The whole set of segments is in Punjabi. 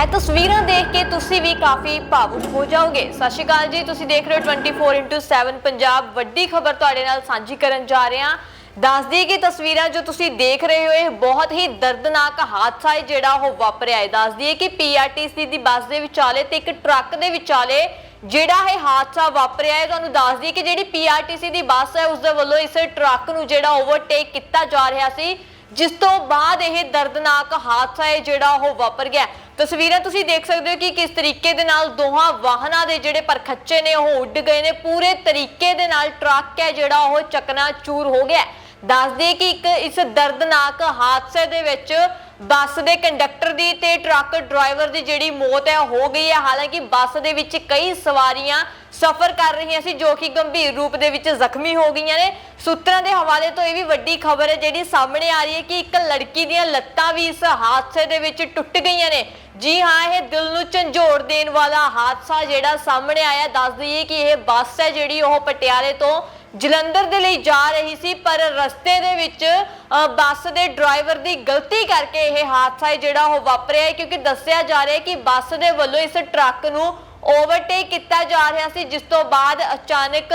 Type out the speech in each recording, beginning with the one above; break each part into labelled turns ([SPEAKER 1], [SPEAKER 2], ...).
[SPEAKER 1] ਇਹ ਤਸਵੀਰਾਂ ਦੇਖ ਕੇ ਤੁਸੀਂ ਵੀ ਕਾਫੀ ਭਾਵੁਕ ਹੋ ਜਾਓਗੇ। ਸਤਿ ਸ਼੍ਰੀ ਅਕਾਲ ਜੀ, ਤੁਸੀਂ ਦੇਖ ਰਹੇ ਹੋ 24/7 ਪੰਜਾਬ। ਵੱਡੀ ਖਬਰ ਤੁਹਾਡੇ ਨਾਲ ਸਾਂਝੀ ਕਰਨ ਜਾ ਰਹੇ ਹਾਂ। ਦੱਸ ਕਿ ਤਸਵੀਰਾਂ ਜੋ ਤੁਸੀਂ ਦੇਖ ਰਹੇ ਹੋ, ਇਹ ਬਹੁਤ ਹੀ ਦਰਦਨਾਕ ਹਾਦਸਾ ਹੈ ਜਿਹੜਾ ਉਹ ਵਾਪਰਿਆ ਹੈ। ਦੱਸ ਦਈਏ ਕਿ ਪੀਆਰਟੀਸੀ ਦੀ ਬੱਸ ਦੇ ਵਿਚਾਲੇ ਤੇ ਇੱਕ ਟਰੱਕ ਦੇ ਵਿਚਾਲੇ ਜਿਹੜਾ ਇਹ ਹਾਦਸਾ ਵਾਪਰਿਆ ਹੈ। ਤੁਹਾਨੂੰ ਦੱਸ ਦਈਏ ਕਿ ਜਿਹੜੀ ਪੀਆਰਟੀਸੀ ਦੀ ਬੱਸ ਹੈ ਉਸ ਦੇ ਵੱਲੋਂ ਇਸ ਟਰੱਕ ਨੂੰ ਜਿਹੜਾ ਓਵਰਟੇਕ ਕੀਤਾ ਜਾ ਰਿਹਾ ਸੀ, ਜਿਸ ਤੋਂ ਬਾਅਦ ਇਹ ਦਰਦਨਾਕ ਹਾਦਸਾ ਹੈ ਜਿਹੜਾ ਉਹ ਵਾਪਰ ਗਿਆ। ਤਸਵੀਰਾਂ ਤੁਸੀਂ ਦੇਖ ਸਕਦੇ ਹੋ ਕਿ ਕਿਸ ਤਰੀਕੇ ਦੇ ਨਾਲ ਦੋਹਾਂ ਵਾਹਨਾਂ ਦੇ ਜਿਹੜੇ ਪਰਖੱਚੇ ਨੇ, ਉਹ ਉੱਡ ਗਏ ਨੇ। ਪੂਰੇ ਤਰੀਕੇ ਦੇ ਨਾਲ ਟਰੱਕ ਹੈ ਜਿਹੜਾ ਉਹ ਚਕਨਾ ਚੂਰ ਹੋ ਗਿਆ ਦੱਸ ਦਈਏ ਕਿ ਇੱਕ ਇਸ ਦਰਦਨਾਕ ਹਾਦਸੇ ਦੇ ਵਿੱਚ ਬੱਸ ਦੇ ਕੰਡਕਟਰ ਦੀ ਤੇ ਟਰੱਕ ਡਰਾਈਵਰ ਦੀ ਜਿਹੜੀ ਮੌਤ ਹੈ ਹੋ ਗਈ ਹੈ। ਹਾਲਾਂਕਿ ਬੱਸ ਦੇ ਵਿੱਚ ਕਈ ਸਵਾਰੀਆਂ ਸਫ਼ਰ ਕਰ ਰਹੀਆਂ ਸੀ, ਜੋ ਕਿ ਗੰਭੀਰ ਰੂਪ ਦੇ ਵਿੱਚ ਜ਼ਖਮੀ ਹੋ ਗਈਆਂ ਨੇ। ਸੂਤਰਾਂ ਦੇ ਹਵਾਲੇ ਤੋਂ ਇਹ ਵੀ ਵੱਡੀ ਖਬਰ ਹੈ, ਜਿਹੜੀ ਸਾਹਮਣੇ ਆ ਰਹੀ ਹੈ ਕਿ ਇੱਕ ਲੜਕੀ ਦੀਆਂ ਲੱਤਾਂ ਵੀ ਇਸ ਹਾਦਸੇ ਦੇ ਵਿੱਚ ਟੁੱਟ ਗਈਆਂ ਨੇ। ਜੀ ਹਾਂ, ਇਹ ਦਿਲ ਨੂੰ ਝੰਜੋੜ ਦੇਣ ਵਾਲਾ ਹਾਦਸਾ ਜਿਹੜਾ ਸਾਹਮਣੇ ਆਇਆ। ਦੱਸ ਦਈਏ ਕਿ ਇਹ ਬੱਸ ਹੈ ਜਿਹੜੀ ਉਹ ਪਟਿਆਲੇ ਤੋਂ ਜਲੰਧਰ ਦੇ ਲਈ ਜਾ ਰਹੀ ਸੀ ਪਰ ਰਸਤੇ ਦੇ ਵਿੱਚ ਅ, ਬੱਸ ਦੇ ਡਰਾਈਵਰ ਦੀ ਗਲਤੀ ਕਰਕੇ ਇਹ ਹਾਦਸਾ ਹੈ ਜਿਹੜਾ ਉਹ ਵਾਪਰਿਆ ਹੈ ਕਿਉਂਕਿ ਦੱਸਿਆ ਜਾ ਰਿਹਾ ਹੈ ਕਿ ਬੱਸ ਦੇ ਵੱਲੋਂ ਇਸ ਟਰੱਕ ਨੂੰ ਓਵਰਟੇਕ ਕੀਤਾ ਜਾ ਰਿਹਾ ਸੀ, ਜਿਸ ਤੋਂ ਬਾਅਦ ਅਚਾਨਕ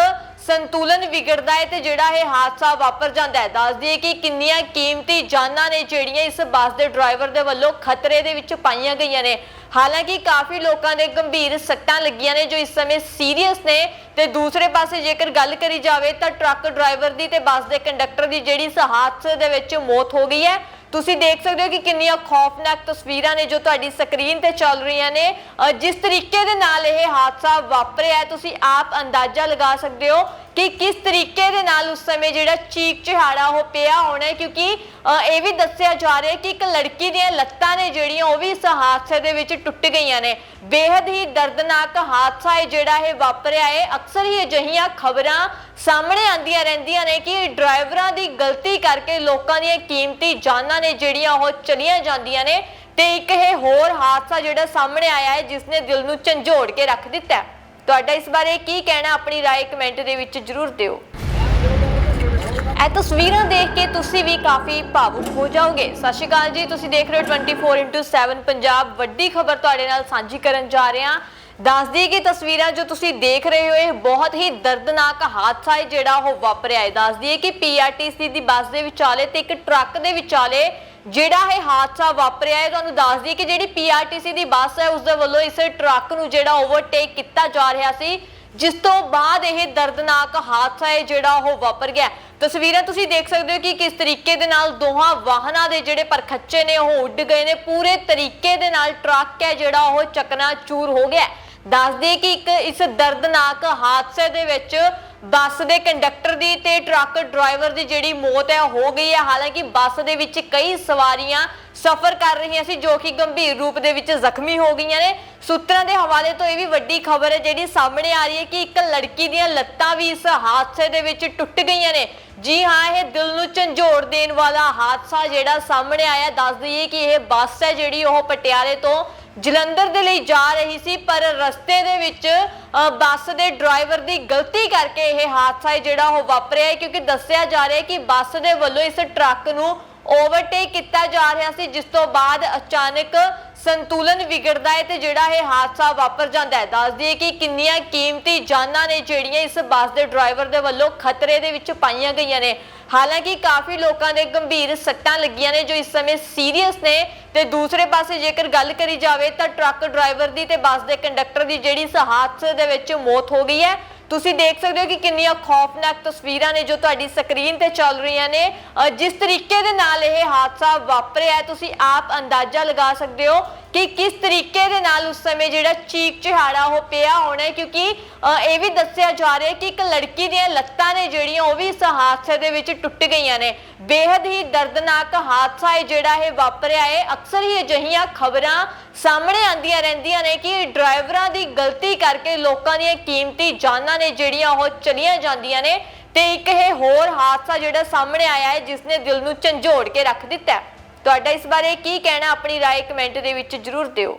[SPEAKER 1] ਸੰਤੁਲਨ ਵਿਗੜਦਾ ਹੈ ਤੇ ਜਿਹੜਾ ਇਹ ਹਾਦਸਾ ਵਾਪਰ ਜਾਂਦਾ ਹੈ। ਦੱਸ ਦਈਏ ਕਿ ਕਿੰਨੀਆਂ ਕੀਮਤੀ ਜਾਨਾਂ ਨੇ ਜਿਹੜੀਆਂ ਇਸ ਬੱਸ ਦੇ ਡਰਾਈਵਰ ਦੇ ਵੱਲੋਂ ਖਤਰੇ ਦੇ ਵਿੱਚ ਪਾਈਆਂ ਗਈਆਂ ਨੇ। ਹਾਲਾਂਕਿ ਕਾਫੀ ਲੋਕਾਂ ਦੇ ਗੰਭੀਰ ਸੱਟਾਂ ਲੱਗੀਆਂ ਨੇ, ਜੋ ਇਸ ਸਮੇਂ ਸੀਰੀਅਸ ਨੇ ਤੇ ਦੂਸਰੇ ਪਾਸੇ ਜੇਕਰ ਗੱਲ ਕਰੀ ਜਾਵੇ ਤਾਂ ਟਰੱਕ ਡਰਾਈਵਰ ਦੀ ਤੇ ਬੱਸ ਦੇ ਕੰਡਕਟਰ ਦੀ ਜਿਹੜੀ ਇਸ ਹਾਦਸੇ ਦੇ ਵਿੱਚ ਮੌਤ ਹੋ ਗਈ ਹੈ ਤੁਸੀਂ ਦੇਖ ਸਕਦੇ ਹੋ ਕਿ ਕਿੰਨੀਆਂ ਖੌਫਨਾਕ ਤਸਵੀਰਾਂ ਨੇ ਜੋ ਤੁਹਾਡੀ ਸਕਰੀਨ ਤੇ ਚੱਲ ਰਹੀਆਂ ਨੇ। ਜਿਸ ਤਰੀਕੇ ਦੇ ਨਾਲ ਇਹ ਹਾਦਸਾ ਵਾਪਰਿਆ ਤੁਸੀਂ ਆਪ ਅੰਦਾਜ਼ਾ ਲਗਾ ਸਕਦੇ ਹੋ ਕਿ ਕਿਸ ਤਰੀਕੇ ਦੇ ਨਾਲ ਉਸ ਸਮੇਂ ਜਿਹੜਾ ਚੀਕ ਚਿਹਾੜਾ ਉਹ ਪਿਆ ਹੋਣਾ ਕਿਉਂਕਿ ਇਹ ਵੀ ਦੱਸਿਆ ਜਾ ਰਿਹਾ ਕਿ ਇੱਕ ਲੜਕੀ ਦੀਆਂ ਲੱਤਾਂ ਨੇ ਜਿਹੜੀਆਂ, ਉਹ ਵੀ ਇਸ ਹਾਦਸੇ ਦੇ ਵਿੱਚ ਟੁੱਟ ਗਈਆਂ ਨੇ। ਬੇहद ਹੀ ਦਰਦਨਾਕ ਹਾਦਸਾ ਹੈ ਜਿਹੜਾ ਇਹ ਵਾਪਰਿਆ ਹੈ। ਅਕਸਰ ਹੀ ਅਜਿਹੀਆਂ ਖਬਰਾਂ ਸਾਹਮਣੇ ਆਉਂਦੀਆਂ ਰਹਿੰਦੀਆਂ ਨੇ ਕਿ ਡਰਾਈਵਰਾਂ ਦੀ ਗਲਤੀ ਕਰਕੇ ਲੋਕਾਂ ਦੀਆਂ ਕੀਮਤੀ ਜਾਨਾਂ ਨੇ ਜਿਹੜੀਆਂ, ਉਹ ਚਲੀਆਂ ਜਾਂਦੀਆਂ ਨੇ ਤੇ ਇੱਕ ਇਹ ਹੋਰ ਹਾਦਸਾ ਜਿਹੜਾ ਸਾਹਮਣੇ ਆਇਆ ਹੈ, ਜਿਸ ਨੇ ਦਿਲ ਨੂੰ ਝੰਜੋੜ ਕੇ ਰੱਖ ਦਿੱਤਾ ਹੈ। ਤੁਹਾਡਾ ਇਸ ਬਾਰੇ ਕੀ ਕਹਿਣਾ ਆਪਣੀ رائے ਕਮੈਂਟ ਦੇ ਵਿੱਚ ਜਰੂਰ ਦਿਓ ਇਹ ਤਸਵੀਰਾਂ ਦੇਖ ਕੇ ਤੁਸੀਂ ਵੀ ਕਾਫੀ ਭਾਵੁਕ ਹੋ ਜਾਓਗੇ ਸਤਿ ਸ਼੍ਰੀ ਅਕਾਲ ਜੀ ਤੁਸੀਂ ਦੇਖ ਰਹੇ ਹੋ 24/7 ਪੰਜਾਬ ਵੱਡੀ ਖਬਰ ਤੁਹਾਡੇ ਨਾਲ ਸਾਂਝੀ ਕਰਨ ਜਾ ਰਹੇ ਹਾਂ ਦੱਸਦੀ ਕਿ ਤਸਵੀਰਾਂ ਜੋ ਤੁਸੀਂ ਦੇਖ ਰਹੇ ਹੋ, ਇਹ ਬਹੁਤ ਹੀ ਦਰਦਨਾਕ ਹਾਦਸਾ ਹੈ ਜਿਹੜਾ ਉਹ ਵਾਪਰਿਆ ਹੈ। ਦੱਸ ਦਈਏ ਕਿ ਪੀਆਰਟੀਸੀ ਦੀ ਬੱਸ ਦੇ ਵਿਚਾਲੇ ਤੇ ਇੱਕ ਟਰੱਕ ਦੇ ਵਿਚਾਲੇ ਜਿਹੜਾ ਇਹ ਹਾਦਸਾ ਵਾਪਰਿਆ ਹੈ। ਤੁਹਾਨੂੰ ਦੱਸ ਦਈਏ ਕਿ ਜਿਹੜੀ ਪੀਆਰਟੀਸੀ ਦੀ ਬੱਸ ਹੈ, ਉਸ ਦੇ ਵੱਲੋਂ ਇਸ ਟਰੱਕ ਨੂੰ ਜਿਹੜਾ ਓਵਰਟੇਕ ਕੀਤਾ ਜਾ ਰਿਹਾ ਸੀ, ਜਿਸ ਤੋਂ ਬਾਅਦ ਇਹ ਦਰਦਨਾਕ ਹਾਦਸਾ ਹੈ ਜਿਹੜਾ ਉਹ ਵਾਪਰ ਗਿਆ। ਤਸਵੀਰਾਂ ਤੁਸੀਂ ਦੇਖ ਸਕਦੇ ਹੋ ਕਿ ਕਿਸ ਤਰੀਕੇ ਦੇ ਨਾਲ ਦੋਹਾਂ ਵਾਹਨਾਂ ਦੇ ਜਿਹੜੇ ਪਰਖੱਚੇ ਨੇ, ਉਹ ਉੱਡ ਗਏ ਨੇ। ਪੂਰੇ ਤਰੀਕੇ ਦੇ ਨਾਲ ਟਰੱਕ ਹੈ ਜਿਹੜਾ ਉਹ ਚਕਨਾ ਚੂਰ ਹੋ ਗਿਆ ਦੱਸ ਕਿ ਇੱਕ ਇਸ ਦਰਦਨਾਕ ਹਾਦਸੇ ਦੇ ਵਿੱਚ ਬੱਸ ਦੇ ਕੰਡਕਟਰ ਦੀ ਤੇ ਟਰੱਕ ਡਰਾਈਵਰ ਦੀ ਜਿਹੜੀ ਮੌਤ ਹੈ ਹੋ ਗਈ ਹੈ। ਹਾਲਾਂਕਿ ਬੱਸ ਦੇ ਵਿੱਚ ਕਈ ਸਵਾਰੀਆਂ ਸਫ਼ਰ ਕਰ ਰਹੀਆਂ ਸੀ, ਜੋ ਕਿ ਗੰਭੀਰ ਰੂਪ ਦੇ ਵਿੱਚ ਜ਼ਖਮੀ ਹੋ ਗਈਆਂ ਨੇ। ਸੂਤਰਾਂ ਦੇ ਹਵਾਲੇ ਤੋਂ ਇਹ ਵੀ ਵੱਡੀ ਖਬਰ ਹੈ, ਜਿਹੜੀ ਸਾਹਮਣੇ ਆ ਰਹੀ ਹੈ ਕਿ ਇੱਕ ਲੜਕੀ ਦੀਆਂ ਲੱਤਾਂ ਵੀ ਇਸ ਹਾਦਸੇ ਦੇ ਵਿੱਚ ਟੁੱਟ ਗਈਆਂ ਨੇ। ਜੀ ਹਾਂ, ਇਹ ਦਿਲ ਨੂੰ ਝੰਜੋੜ ਦੇਣ ਵਾਲਾ ਹਾਦਸਾ ਜਿਹੜਾ ਸਾਹਮਣੇ ਆਇਆ। ਦੱਸ ਦਈਏ ਕਿ ਇਹ ਬੱਸ ਹੈ, ਜਿਹੜੀ ਉਹ ਪਟਿਆਲੇ ਤੋਂ ਜਲੰਧਰ ਦੇ ਲਈ ਜਾ ਰਹੀ ਸੀ, ਪਰ ਰਸਤੇ ਦੇ ਵਿੱਚ ਬੱਸ ਦੇ ਡਰਾਈਵਰ ਦੀ ਗਲਤੀ ਕਰਕੇ ਇਹ ਹਾਦਸਾ ਹੈ ਜਿਹੜਾ ਉਹ ਵਾਪਰਿਆ ਹੈ, ਕਿਉਂਕਿ ਦੱਸਿਆ ਜਾ ਰਿਹਾ ਹੈ ਕਿ ਬੱਸ ਦੇ ਵੱਲੋਂ ਇਸ ਟਰੱਕ ਨੂੰ ਓਵਰਟੇਕ ਕੀਤਾ ਜਾ ਰਿਹਾ ਸੀ, ਜਿਸ ਤੋਂ ਬਾਅਦ ਅਚਾਨਕ ਸੰਤੁਲਨ ਵਿਗੜਦਾ ਹੈ ਤੇ ਜਿਹੜਾ ਇਹ ਹਾਦਸਾ ਵਾਪਰ ਜਾਂਦਾ ਹੈ, ਦੱਸ ਦਈਏ ਕਿ ਕਿੰਨੀਆਂ ਕੀਮਤੀ ਜਾਨਾਂ ਨੇ ਜਿਹੜੀਆਂ ਇਸ ਬੱਸ ਦੇ ਡਰਾਈਵਰ ਦੇ ਵੱਲੋਂ ਖਤਰੇ ਦੇ ਵਿੱਚ ਪਾਈਆਂ ਗਈਆਂ ਨੇ। ਹਾਲਾਂਕਿ ਕਾਫੀ ਲੋਕਾਂ ਦੇ ਗੰਭੀਰ ਸੱਟਾਂ ਲੱਗੀਆਂ ਨੇ ਜੋ ਇਸ ਸਮੇਂ ਸੀਰੀਅਸ ਨੇ ਤੇ ਦੂਸਰੇ ਪਾਸੇ ਜੇਕਰ ਗੱਲ ਕਰੀ ਜਾਵੇ ਤਾਂ ਟਰੱਕ ਡਰਾਈਵਰ ਦੀ ਤੇ ਬੱਸ ਦੇ ਕੰਡਕਟਰ ਦੀ ਜਿਹੜੀ ਇਸ ਹਾਦਸੇ ਦੇ ਵਿੱਚ ਮੌਤ ਹੋ ਗਈ ਹੈ ਤੁਸੀਂ ਦੇਖ ਸਕਦੇ ਹੋ ਕਿ ਕਿੰਨੀਆਂ ਖੌਫਨਾਕ ਤਸਵੀਰਾਂ ਨੇ ਜੋ ਤੁਹਾਡੀ ਸਕਰੀਨ ਤੇ ਚੱਲ ਰਹੀਆਂ ਨੇ। ਅ, ਜਿਸ ਤਰੀਕੇ ਦੇ ਨਾਲ ਇਹ ਹਾਦਸਾ ਵਾਪਰਿਆ ਤੁਸੀਂ ਆਪ ਅੰਦਾਜ਼ਾ ਲਗਾ ਸਕਦੇ ਹੋ ਕਿ ਕਿਸ ਤਰੀਕੇ ਦੇ ਨਾਲ ਉਸ ਸਮੇਂ ਜਿਹੜਾ ਚੀਕ ਚਿਹਾੜਾ ਉਹ ਪਿਆ ਹੋਣਾ ਕਿਉਂਕਿ ਇਹ ਵੀ ਦੱਸਿਆ ਜਾ ਰਿਹਾ ਕਿ ਇੱਕ ਲੜਕੀ ਦੀਆਂ ਲੱਤਾਂ ਨੇ ਜਿਹੜੀਆਂ, ਉਹ ਵੀ ਇਸ ਹਾਦਸੇ ਦੇ ਵਿੱਚ ਟੁੱਟ ਗਈਆਂ ਨੇ। ਬੇहद ਹੀ ਦਰਦਨਾਕ ਹਾਦਸਾ ਹੈ ਜਿਹੜਾ ਇਹ ਵਾਪਰਿਆ ਹੈ। ਅਕਸਰ ਹੀ ਅਜਿਹੀਆਂ ਖਬਰਾਂ ਸਾਹਮਣੇ ਆਉਂਦੀਆਂ ਰਹਿੰਦੀਆਂ ਨੇ ਕਿ ਡਰਾਈਵਰਾਂ ਦੀ ਗਲਤੀ ਕਰਕੇ ਲੋਕਾਂ ਦੀਆਂ ਕੀਮਤੀ ਜਾਨਾਂ ਨੇ ਜਿਹੜੀਆਂ, ਉਹ ਚਲੀਆਂ ਜਾਂਦੀਆਂ ਨੇ ਤੇ ਇੱਕ ਇਹ ਹੋਰ ਹਾਦਸਾ ਜਿਹੜਾ ਸਾਹਮਣੇ ਆਇਆ ਹੈ, ਜਿਸ ਨੇ ਦਿਲ ਨੂੰ ਝੰਜੋੜ ਕੇ ਰੱਖ ਦਿੱਤਾ ਹੈ। ਤੁਹਾਡਾ ਇਸ ਬਾਰੇ ਕੀ ਕਹਿਣਾ ਆਪਣੀ رائے ਕਮੈਂਟ ਦੇ ਵਿੱਚ ਜਰੂਰ ਦਿਓ